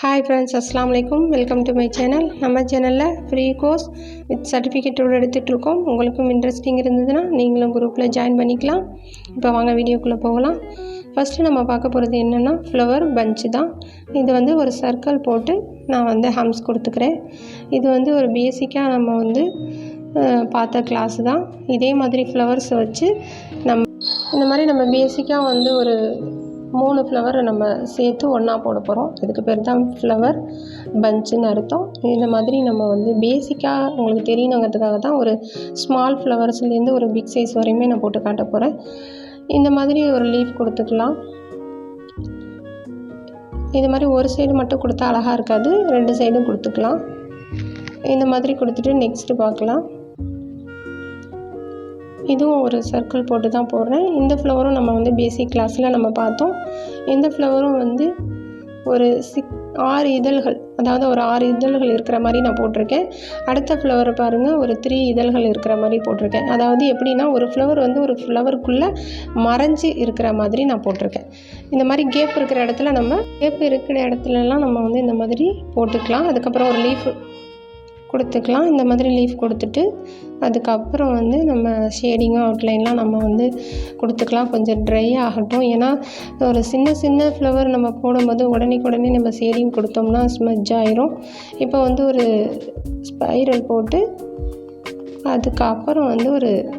Hi friends அஸ்லாம் வலைக்கும் welcome to my channel நம்ம சேனலில் ஃப்ரீ கோர்ஸ் வித் சர்டிஃபிகேட்டோடு எடுத்துகிட்ருக்கோம் உங்களுக்கும் இன்ட்ரெஸ்டிங் இருந்ததுன்னா நீங்களும் குரூப்பில் ஜாயின் பண்ணிக்கலாம். இப்போ வாங்க வீடியோக்குள்ளே போகலாம். ஃபஸ்ட்டு நம்ம பார்க்க போகிறது என்னென்னா ஃப்ளவர் பஞ்சு தான். இது வந்து ஒரு சர்க்கிள் போட்டு நான் வந்து ஹம்ஸ் கொடுத்துக்கிறேன். இது வந்து ஒரு பேசிக்காக நம்ம வந்து பார்த்த கிளாஸ் தான். இதே மாதிரி ஃப்ளவர்ஸ் வச்சு நம்ம இந்த மாதிரி நம்ம பேசிக்காக வந்து ஒரு மூணு ஃப்ளவரை நம்ம சேர்த்து ஒன்றா போட போகிறோம் இதுக்கு பேர் தான் ஃப்ளவர் பஞ்சுன்னு அர்த்தம். இந்த மாதிரி நம்ம வந்து பேசிக்காக உங்களுக்கு தெரியணுங்கிறதுக்காக தான் ஒரு ஸ்மால் ஃப்ளவர்ஸ்லேருந்து ஒரு பிக் சைஸ் வரையுமே நான் போட்டு காட்ட போகிறேன் இந்த மாதிரி ஒரு லீஃப் கொடுத்துக்கலாம். இது மாதிரி ஒரு சைடு மட்டும் கொடுத்தா அழகாக இருக்காது. ரெண்டு சைடும் கொடுத்துக்கலாம். இந்த மாதிரி கொடுத்துட்டு நெக்ஸ்ட்டு பார்க்கலாம். இதுவும் ஒரு சர்க்கிள் போட்டு தான் போடுறேன். இந்த ஃப்ளவரும் நம்ம வந்து பேசிக் கிளாஸில் நம்ம பார்த்தோம். இந்த ஃப்ளவரும் வந்து ஒரு சிக் ஆறு இதழ்கள் அதாவது ஒரு ஆறு இதழ்கள் இருக்கிற மாதிரி நான் போட்டிருக்கேன். அடுத்த ஃப்ளவரை பாருங்கள் ஒரு த்ரீ இதழ்கள் இருக்கிற மாதிரி போட்டிருக்கேன். அதாவது எப்படின்னா ஒரு ஃப்ளவர் வந்து ஒரு ஃப்ளவருக்குள்ளே மறைஞ்சு இருக்கிற மாதிரி நான் போட்டிருக்கேன். இந்த மாதிரி கேப் இருக்கிற இடத்துல நம்ம கேப் இருக்கிற இடத்துலலாம் நம்ம வந்து இந்த மாதிரி போட்டுக்கலாம். அதுக்கப்புறம் ஒரு லீஃப் கொடுத்துக்கலாம். இந்த மாதிரி லீஃப் கொடுத்துட்டு அதுக்கப்புறம் வந்து நம்ம ஷேடிங்கும் அவுட்லைன்லாம் நம்ம வந்து கொடுத்துக்கலாம். கொஞ்சம் ட்ரை ஆகட்டும். ஏன்னா ஒரு சின்ன சின்ன ஃப்ளவர் நம்ம போடும்போது உடனே உடனே நம்ம ஷேடிங் கொடுத்தோம்னா ஸ்மெஜ் ஆயிரும். இப்போ வந்து ஒரு ஸ்பைரல் போட்டு அதுக்கப்புறம் வந்து ஒரு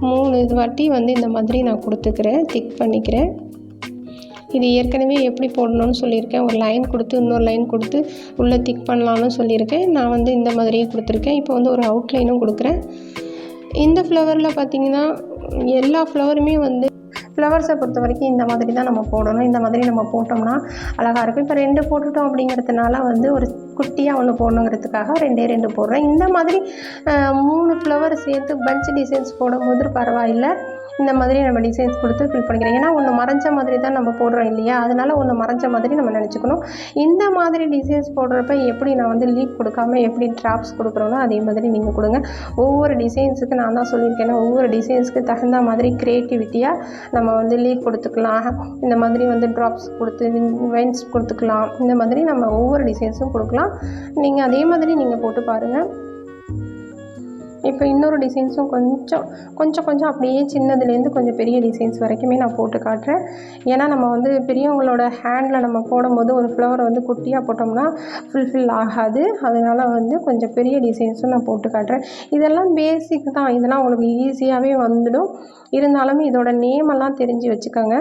மூணு இது வாட்டி வந்து இந்த மாதிரி நான் கொடுத்துக்கிறேன். திக் பண்ணிக்கிறேன். இது ஏற்கனவே எப்படி போடணும்னு சொல்லியிருக்கேன். ஒரு லைன் கொடுத்து இன்னொரு லைன் கொடுத்து உள்ளே திக் பண்ணலான்னு சொல்லியிருக்கேன். நான் வந்து இந்த மாதிரியே கொடுத்துருக்கேன். இப்போ வந்து ஒரு அவுட்லைனும் கொடுக்குறேன். இந்த ஃப்ளவரில் பார்த்தீங்கன்னா எல்லா ஃப்ளவருமே வந்து ஃப்ளவர்ஸை பொறுத்த வரைக்கும் இந்த மாதிரி தான் நம்ம போடணும். இந்த மாதிரி நம்ம போட்டோம்னா அழகாக இருக்கும். இப்போ ரெண்டு போட்டுட்டோம் அப்படிங்கிறதுனால வந்து ஒரு குட்டியாக ஒன்று போடணுங்கிறதுக்காக ரெண்டே ரெண்டு போடுறேன். இந்த மாதிரி மூணு ஃப்ளவர் சேர்த்து பஞ்ச் டிசைன்ஸ் போடும்போது பரவாயில்லை. இந்த மாதிரி நம்ம டிசைன்ஸ் கொடுத்து ஃபில் பண்ணிக்கிறோம். ஏன்னா ஒன்று மறைஞ்ச மாதிரி தான் நம்ம போடுறோம் இல்லையா? அதனால ஒன்று மறைஞ்ச மாதிரி நம்ம நினச்சிக்கணும். இந்த மாதிரி டிசைன்ஸ் போடுறப்ப எப்படி நான் வந்து லீக் கொடுக்காம எப்படி ட்ராப்ஸ் கொடுக்குறோனோ அதே மாதிரி நீங்கள் கொடுங்க. ஒவ்வொரு டிசைன்ஸுக்கு நான் தான் சொல்லியிருக்கேன் ஒவ்வொரு டிசைன்ஸ்க்கு தகுந்த மாதிரி க்ரியேட்டிவிட்டியாக நம்ம வந்து லீக் கொடுத்துக்கலாம். இந்த மாதிரி வந்து ட்ராப்ஸ் கொடுத்து வென்ஸ் கொடுத்துக்கலாம். இந்த மாதிரி நம்ம ஒவ்வொரு டிசைன்ஸும் கொடுக்கலாம். நீங்கள் அதே மாதிரி நீங்கள் போட்டு பாருங்கள் இப்போ இன்னொரு டிசைன்ஸும் கொஞ்சம் கொஞ்சம் கொஞ்சம் அப்படியே சின்னதுலேருந்து கொஞ்சம் பெரிய டிசைன்ஸ் வரைக்குமே நான் போட்டு காட்டுறேன். ஏன்னா நம்ம வந்து பெரியவங்களோட ஹேண்டில் நம்ம போடும்போது ஒரு ஃப்ளவர் வந்து குட்டியாக போட்டோம்னா ஃபுல்ஃபில் ஆகாது. அதனால் வந்து கொஞ்சம் பெரிய டிசைன்ஸும் நான் போட்டு காட்டுறேன். இதெல்லாம் பேசிக் தான். இதெல்லாம் உங்களுக்கு ஈஸியாகவே வந்துடும். இருந்தாலும் இதோட நேம் எல்லாம் தெரிஞ்சு வச்சுக்கோங்க.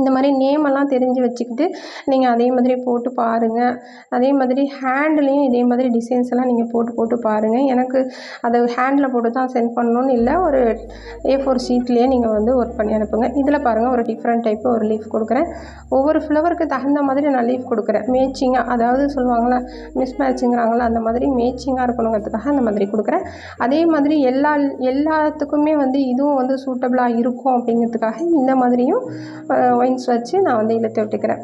இந்த மாதிரி நேம் எல்லாம் தெரிஞ்சு வச்சுக்கிட்டு நீங்கள் அதே மாதிரி போட்டு பாருங்கள் அதே மாதிரி ஹேண்ட்லேயும் இதே மாதிரி டிசைன்ஸ் எல்லாம் நீங்கள் போட்டு போட்டு பாருங்கள் எனக்கு அதை ஹேண்டில் போட்டு தான் சென்ட் பண்ணணும்னு இல்லை ஒரு ஏ ஃபோர் ஷீட்லேயே நீங்கள் வந்து ஒர்க் பண்ணி அனுப்புங்க. இதில் பாருங்கள் ஒரு டிஃப்ரெண்ட் டைப்பு ஒரு லீஃப் கொடுக்குறேன். ஒவ்வொரு ஃப்ளவருக்கு தகுந்த மாதிரி நான் லீஃப் கொடுக்குறேன். மேட்சிங்காக அதாவது சொல்லுவாங்களா மிஸ் மேட்சிங்கிறாங்களா அந்த மாதிரி மேட்சிங்காக இருக்கணுங்கிறதுக்காக அந்த மாதிரி கொடுக்குறேன். அதே மாதிரி எல்லா எல்லாத்துக்குமே வந்து இதுவும் வந்து சூட்டபிளாக இருக்கும் அப்படிங்கிறதுக்காக இந்த மாதிரியும் ஒயின்ஸ் வச்சு நான் வந்து இழுத்து விட்டுக்கிறேன்.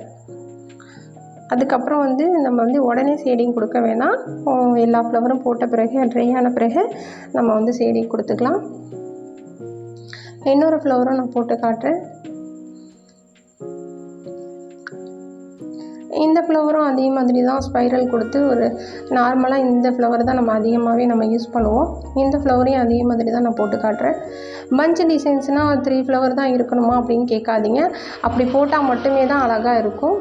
அதுக்கப்புறம் வந்து நம்ம வந்து உடனே ஷேடிங் கொடுக்க வேணாம். எல்லா ஃப்ளவரும் போட்ட பிறகு ட்ரை ஆன பிறகு நம்ம வந்து ஷேடிங் கொடுத்துக்கலாம். இன்னொரு ஃப்ளவரும் நான் போட்டு காட்டுறேன். இந்த ஃப்ளவரும் அதே மாதிரி தான் ஸ்பைரல் கொடுத்து ஒரு நார்மலாக இந்த ஃப்ளவர் தான் நம்ம அதிகமாகவே நம்ம யூஸ் பண்ணுவோம். இந்த ஃப்ளவரையும் அதே மாதிரி தான் நான் போட்டு காட்டுறேன். பஞ்ச் டிசைன்ஸ்னால் த்ரீ ஃப்ளவர் தான் இருக்கணுமா அப்படின்னு கேட்காதீங்க. அப்படி போட்டால் மட்டுமே தான் அழகாக இருக்கும்.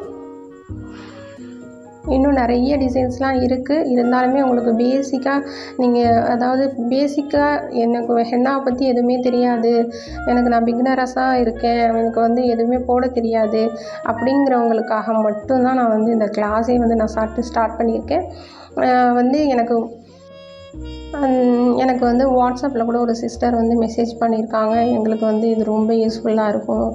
இன்னும் நிறைய டிசைன்ஸ்லாம் இருக்குது இருந்தாலுமே உங்களுக்கு பேசிக்காக நீங்கள் அதாவது பேசிக்காக எனக்கு ஹென்னாவை பற்றி எதுவுமே தெரியாது. எனக்கு நான் பிகினரஸாக இருக்கேன். எனக்கு வந்து எதுவுமே போட தெரியாது. அப்படிங்கிறவங்களுக்காக மட்டும்தான் நான் வந்து இந்த கிளாஸே வந்து நான் ஸ்டார்ட் ஸ்டார்ட் பண்ணியிருக்கேன். வந்து எனக்கு எனக்கு வந்து வாட்ஸ்அப்பில் கூட ஒரு சிஸ்டர் வந்து மெசேஜ் பண்ணியிருக்காங்க. எங்களுக்கு வந்து இது ரொம்ப யூஸ்ஃபுல்லாக இருக்கும்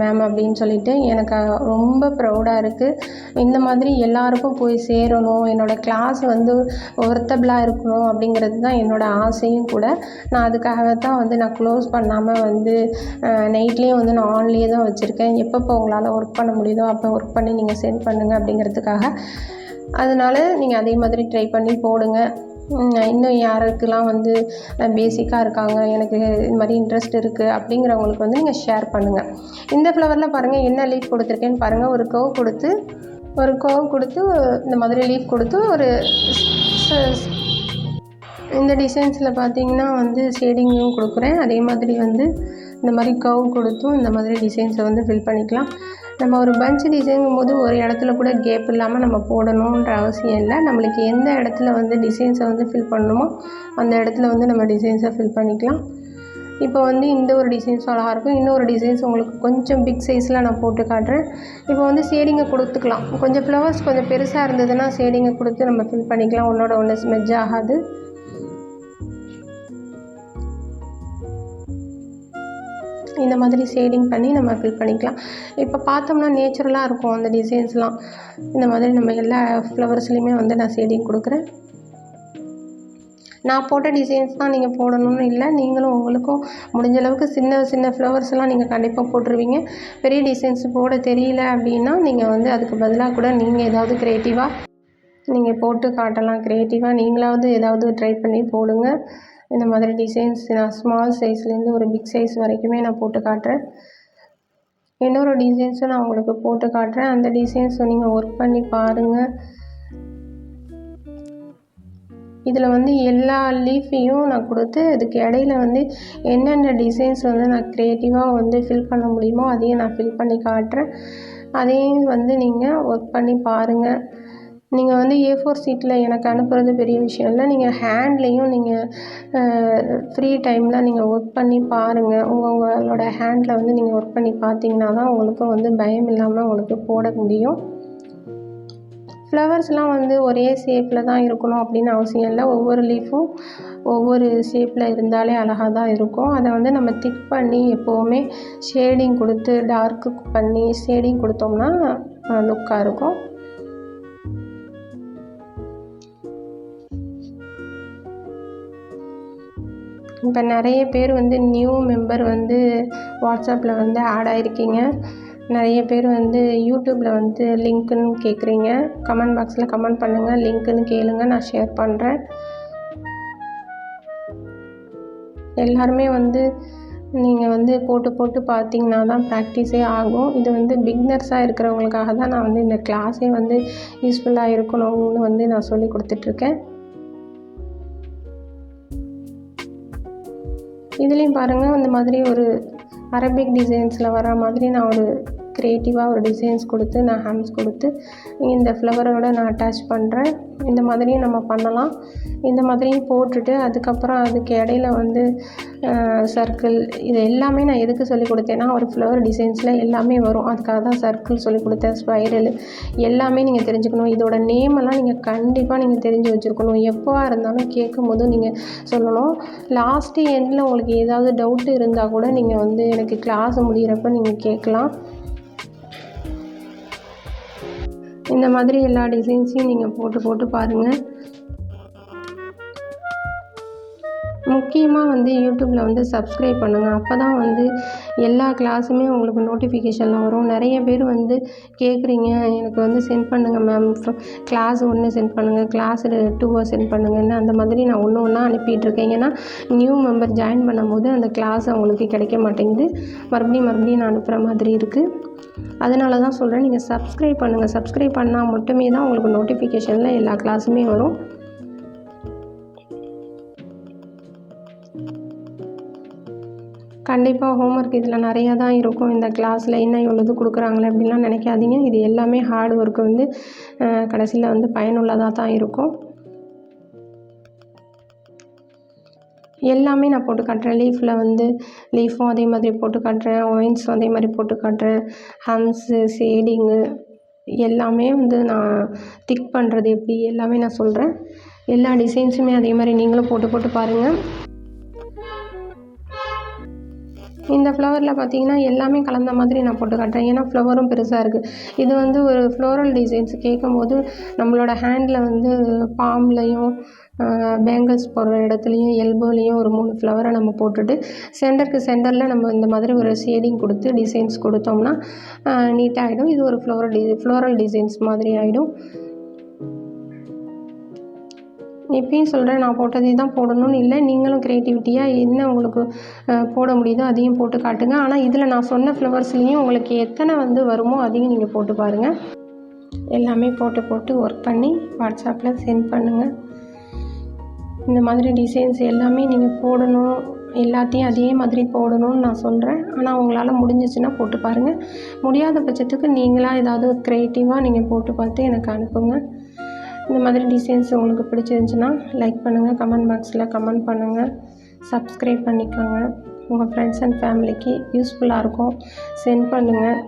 மேம் அப்படின்னு சொல்லிட்டு எனக்கு ரொம்ப ப்ரௌடாக இருக்குது இந்த மாதிரி எல்லாருக்கும் போய் சேரணும் என்னோடய கிளாஸ் வந்து ஒர்த்தபிளாக இருக்கணும் அப்படிங்கிறது தான் என்னோடய ஆசையும் கூட. நான் அதுக்காக தான் வந்து நான் க்ளோஸ் பண்ணாமல் வந்து நைட்லேயும் வந்து நான் ஆன்லேயே தான் வச்சுருக்கேன். எப்பப்போ உங்களால் ஒர்க் பண்ண முடியுதோ அப்போ ஒர்க் பண்ணி நீங்கள் சென்ட் பண்ணுங்கள் அப்படிங்கிறதுக்காக. அதனால நீங்கள் அதே மாதிரி ட்ரை பண்ணி போடுங்க. இன்னும் யாருக்கெல்லாம் வந்து பேசிக்காக இருக்காங்க எனக்கு இது மாதிரி இன்ட்ரெஸ்ட் இருக்குது அப்படிங்கிறவங்களுக்கு வந்து நீங்கள் ஷேர் பண்ணுங்கள் இந்த ஃப்ளவரில் பாருங்கள் என்ன லீஃப் கொடுத்துருக்கேன்னு பாருங்கள் ஒரு கவ் கொடுத்து ஒரு கோவ் கொடுத்து இந்த மாதிரி லீஃப் கொடுத்து ஒரு இந்த டிசைன்ஸில் பார்த்தீங்கன்னா வந்து ஷேடிங்கும் கொடுக்குறேன். அதே மாதிரி வந்து இந்த மாதிரி கவ் கொடுத்தும் இந்த மாதிரி டிசைன்ஸை வந்து ஃபில் பண்ணிக்கலாம். நம்ம ஒரு பஞ்ச் டிசைனுங்கும் போது ஒரு இடத்துல கூட கேப் இல்லாமல் நம்ம போடணுன்ற அவசியம் இல்லை. நம்மளுக்கு எந்த இடத்துல வந்து டிசைன்ஸை வந்து ஃபில் பண்ணணுமோ அந்த இடத்துல வந்து நம்ம டிசைன்ஸை ஃபில் பண்ணிக்கலாம். இப்போ வந்து இந்த ஒரு டிசைன்ஸ் அழகாக இருக்கும். இன்னொரு டிசைன்ஸ் உங்களுக்கு கொஞ்சம் பிக் சைஸில் நான் போட்டு காட்டுறேன். இப்போ வந்து ஷேடிங்கை கொடுத்துக்கலாம். கொஞ்சம் ஃப்ளவர்ஸ் கொஞ்சம் பெருசாக இருந்ததுன்னா ஷேடிங்கை கொடுத்து நம்ம ஃபில் பண்ணிக்கலாம். ஒன்றோட ஒன்று ஸ்மெஜ் ஆகாது. இந்த மாதிரி ஷேடிங் பண்ணி நம்ம ஃபில் பண்ணிக்கலாம். இப்போ பார்த்தோம்னா நேச்சுரலாக இருக்கும் அந்த டிசைன்ஸ்லாம் இந்த மாதிரி நம்ம எல்லா ஃப்ளவர்ஸ்லேயுமே வந்து நான் ஷேடிங் கொடுக்குறேன். நான் போட்ட டிசைன்ஸ் தான் நீங்கள் போடணும்னு இல்லை நீங்களும் உங்களுக்கும் முடிஞ்ச அளவுக்கு சின்ன சின்ன ஃப்ளவர்ஸ்லாம் நீங்கள் கண்டிப்பாக போட்டுருவீங்க. பெரிய டிசைன்ஸ் போட தெரியல அப்படின்னா நீங்கள் வந்து அதுக்கு பதிலாக கூட நீங்கள் ஏதாவது க்ரியேட்டிவாக நீங்கள் போட்டு காட்டலாம். க்ரியேட்டிவாக நீங்களாவது ஏதாவது ட்ரை பண்ணி போடுங்க. இந்த மாதிரி டிசைன்ஸ் நான் ஸ்மால் சைஸ்லேருந்து ஒரு பிக் சைஸ் வரைக்குமே நான் போட்டு காட்டுறேன். இன்னொரு டிசைன்ஸும் நான் உங்களுக்கு போட்டு காட்டுறேன். அந்த டிசைன்ஸை நீங்கள் ஒர்க் பண்ணி பாருங்கள் இதில் வந்து எல்லா லீஃபையும் நான் கொடுத்து அதுக்கு இடையில வந்து என்னென்ன டிசைன்ஸ் வந்து நான் க்ரியேட்டிவாக வந்து ஃபில் பண்ண முடியுமோ அதையும் நான் ஃபில் பண்ணி காட்டுறேன். அதையும் வந்து நீங்கள் ஒர்க் பண்ணி பாருங்கள் நீங்கள் வந்து ஏ ஃபோர் சீட்டில் எனக்கு அனுப்புகிறது பெரிய விஷயம் இல்லை. நீங்கள் ஹேண்ட்லேயும் நீங்கள் ஃப்ரீ டைமில் நீங்கள் ஒர்க் பண்ணி பாருங்கள் உங்கள் உங்களோட ஹேண்டில் வந்து நீங்கள் ஒர்க் பண்ணி பார்த்தீங்கன்னா தான் உங்களுக்கும் வந்து பயம் இல்லாமல் உங்களுக்கு போட முடியும். ஃப்ளவர்ஸ்லாம் வந்து ஒரே ஷேப்பில் தான் இருக்கணும் அப்படின்னு அவசியம் இல்லை. ஒவ்வொரு லீஃபும் ஒவ்வொரு ஷேப்பில் இருந்தாலே அழகாக தான் இருக்கும். அதை வந்து நம்ம திக் பண்ணி எப்போவுமே ஷேடிங் கொடுத்து டார்க்கு பண்ணி ஷேடிங் கொடுத்தோம்னா லுக்காக இருக்கும். இப்போ நிறைய பேர் வந்து நியூ மெம்பர் வந்து வாட்ஸ்அப்பில் வந்து ஆட் ஆகிருக்கீங்க நிறைய பேர் வந்து யூடியூப்பில் வந்து லிங்க்குன்னு கேட்குறீங்க கமெண்ட் பாக்ஸில் கமெண்ட் பண்ணுங்கள் லிங்க்குன்னு கேளுங்க. நான் ஷேர் பண்ணுறேன் எல்லாருமே வந்து நீங்கள் வந்து போட்டு போட்டு பார்த்தீங்கன்னா தான் ப்ராக்டிஸே ஆகும். இது வந்து பிக்னர்ஸாக இருக்கிறவங்களுக்காக தான் நான் வந்து இந்த கிளாஸே வந்து யூஸ்ஃபுல்லாக இருக்கணும்னு வந்து நான் சொல்லி கொடுத்துட்ருக்கேன் இதுலேயும் பாருங்கள் இந்த மாதிரி ஒரு அரபிக் டிசைன்ஸில் வர மாதிரி நான் ஒரு க்ரியேட்டிவாக ஒரு டிசைன்ஸ் கொடுத்து நான் ஹேம்ஸ் கொடுத்து இந்த ஃப்ளவரோட நான் அட்டாச் பண்ணுறேன் இந்த மாதிரியும் நம்ம பண்ணலாம். இந்த மாதிரியும் போட்டுட்டு அதுக்கப்புறம் அதுக்கு இடையில வந்து சர்க்கிள் இது எல்லாமே நான் எதுக்கு சொல்லி கொடுத்தேன்னா ஒரு ஃப்ளவர் டிசைன்ஸில் எல்லாமே வரும். அதுக்காக தான் சர்க்கிள் சொல்லி கொடுத்தேன் ஸ்பைரல் எல்லாமே நீங்கள் தெரிஞ்சுக்கணும். இதோட நேமெல்லாம் நீங்கள் கண்டிப்பாக நீங்கள் தெரிஞ்சு வச்சுருக்கணும். எப்போவா இருந்தாலும் கேட்கும் போது நீங்கள் சொல்லணும் லாஸ்ட்டு எண்டில் உங்களுக்கு ஏதாவது டவுட்டு இருந்தால் கூட நீங்கள் வந்து எனக்கு கிளாஸ் முடிகிறப்ப நீங்கள் கேட்கலாம். இந்த மாதிரி எல்லா டிசைன்ஸையும் நீங்கள் போட்டு போட்டு பாருங்கள் முக்கியமாக வந்து யூடியூப்பில் வந்து சப்ஸ்கிரைப் பண்ணுங்கள் அப்போ தான் வந்து எல்லா கிளாஸுமே உங்களுக்கு நோட்டிஃபிகேஷனில் வரும். நிறைய பேர் வந்து கேட்குறீங்க எனக்கு வந்து சென்ட் பண்ணுங்கள் மேம் கிளாஸ் ஒன்று சென்ட் பண்ணுங்கள் கிளாஸ் டூவை சென்ட் பண்ணுங்கன்னு அந்த மாதிரி நான் ஒன்று ஒன்றா அனுப்பிட்டுருக்கேன் ஏன்னா நியூ மெம்பர் ஜாயின் பண்ணும்போது அந்த கிளாஸ் அவங்களுக்கு கிடைக்க மாட்டேங்குது. மறுபடியும் மறுபடியும் நான் அனுப்புகிற மாதிரி இருக்குது அதனால தான் சொல்கிறேன் நீங்கள் சப்ஸ்கிரைப் பண்ணுங்கள் சப்ஸ்கிரைப் பண்ணால் மட்டுமே தான் உங்களுக்கு நோட்டிஃபிகேஷனில் எல்லா கிளாஸுமே வரும். கண்டிப்பாக ஹோம்ஒர்க் இதில் நிறையா தான் இருக்கும். இந்த கிளாஸில் என்ன இவ்வளோது கொடுக்குறாங்களே அப்படின்லாம் நினைக்காதீங்க. இது எல்லாமே ஹார்ட் ஒர்க்கு வந்து கடைசியில் வந்து பயனுள்ளதாக தான் இருக்கும். எல்லாமே நான் போட்டு காட்டுறேன். லீஃபில் வந்து லீஃபும் அதே மாதிரி போட்டு காட்டுறேன். ஒயின்ஸும் அதே மாதிரி போட்டு காட்டுறேன். ஹம்ஸு ஷேடிங்கு எல்லாமே வந்து நான் திக் பண்ணுறது எப்படி எல்லாமே நான் சொல்கிறேன் எல்லா டிசைன்ஸுமே அதே மாதிரி நீங்களும் போட்டு போட்டு பாருங்கள் இந்த ஃப்ளவரில் பார்த்தீங்கன்னா எல்லாமே கலந்த மாதிரி நான் போட்டு காட்டுறேன். ஏன்னா ஃப்ளவரும் பெருசாக இருக்குது இது வந்து ஒரு ஃப்ளோரல் டிசைன்ஸ் கேட்கும்போது நம்மளோட ஹேண்டில் வந்து பாம்லையும் பேங்கிள்ஸ் போடுற இடத்துலையும் எல்போலையும் ஒரு மூணு ஃப்ளவரை நம்ம போட்டுட்டு சென்டருக்கு சென்டரில் நம்ம இந்த மாதிரி ஒரு ஷேடிங் கொடுத்து டிசைன்ஸ் கொடுத்தோம்னா நீட்டாகிடும் இது ஒரு ஃப்ளோரல் டி ஃப்ளோரல் டிசைன்ஸ் மாதிரி ஆகிடும் இப்பயும் சொல்கிறேன் நான் போட்டதே தான் போடணும்னு இல்லை. நீங்களும் க்ரியேட்டிவிட்டியாக என்ன உங்களுக்கு போட முடியுதோ அதையும் போட்டு காட்டுங்க. ஆனால் இதில் நான் சொன்ன ஃப்ளவர்ஸ்லேயும் உங்களுக்கு எத்தனை வந்து வருமோ அதையும் நீங்கள் போட்டு பாருங்கள் எல்லாமே போட்டு போட்டு ஒர்க் பண்ணி வாட்ஸ்அப்பில் சென்ட் பண்ணுங்கள் இந்த மாதிரி டிசைன்ஸ் எல்லாமே நீங்கள் போடணும். எல்லாத்தையும் அதே மாதிரி போடணும்னு நான் சொல்கிறேன் ஆனால் உங்களால் முடிஞ்சிச்சுன்னா போட்டு பாருங்கள் முடியாத பட்சத்துக்கு நீங்களாக ஏதாவது க்ரியேட்டிவாக நீங்கள் போட்டு பார்த்து எனக்கு அனுப்புங்க. இந்த மாதிரி டிசைன்ஸ் உங்களுக்கு பிடிச்சிருந்துச்சின்னா லைக் பண்ணுங்கள் கமெண்ட் பாக்ஸில் கமெண்ட் பண்ணுங்கள் சப்ஸ்கிரைப் பண்ணிக்கோங்க. உங்கள் ஃப்ரெண்ட்ஸ் அண்ட் ஃபேமிலிக்கு யூஸ்ஃபுல்லாக இருக்கும். சென்ட் பண்ணுங்கள்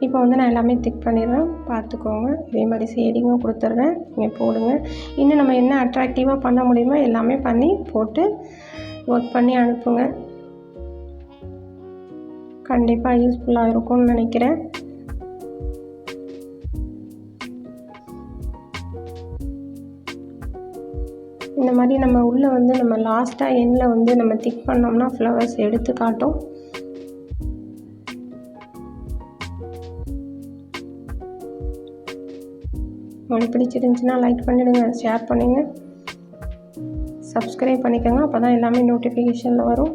இப்போ வந்து நான் எல்லாமே திக் பண்ணிடுறேன். பார்த்துக்கோங்க. இதே மாதிரி ஷேடிங்கும் கொடுத்துட்றேன். நீங்கள் போடுங்க. இன்னும் நம்ம என்ன அட்ராக்டிவாக பண்ண முடியுமோ எல்லாமே பண்ணி போட்டு ஒர்க் பண்ணி அனுப்புங்க. கண்டிப்பாக யூஸ்ஃபுல்லாக இருக்கும்னு நினைக்கிறேன். இந்த மாதிரி நம்ம உள்ளே வந்து நம்ம லாஸ்ட்டாக எண்ணில் வந்து நம்ம திக் பண்ணோம்னா ஃப்ளவர்ஸ் எடுத்து காட்டும் உங்களுக்கு பிடிச்சிருந்துச்சின்னா லைக் பண்ணிவிடுங்க ஷேர் பண்ணுங்கள் சப்ஸ்கிரைப் பண்ணிக்கோங்க அப்போ தான் எல்லாமே நோட்டிஃபிகேஷனில் வரும்.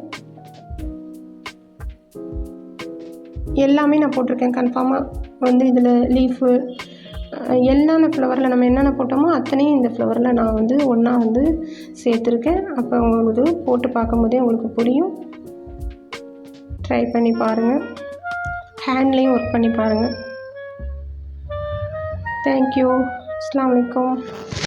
எல்லாமே நான் போட்டிருக்கேன் கன்ஃபார்மாக வந்து இதில் லீஃபு என்னென்ன ஃப்ளவரில் நம்ம என்னென்ன போட்டோமோ அத்தனையும் இந்த ஃப்ளவரில் நான் வந்து ஒன்றா வந்து சேர்த்துருக்கேன். அப்போ உங்களுக்கு போட்டு பார்க்கும்போதே உங்களுக்கு புரியும். ட்ரை பண்ணி பாருங்கள் ஹேண்ட்லேயும் ஒர்க் பண்ணி பாருங்கள் தேங்க்யூ அஸ்லாம் வலைக்கம்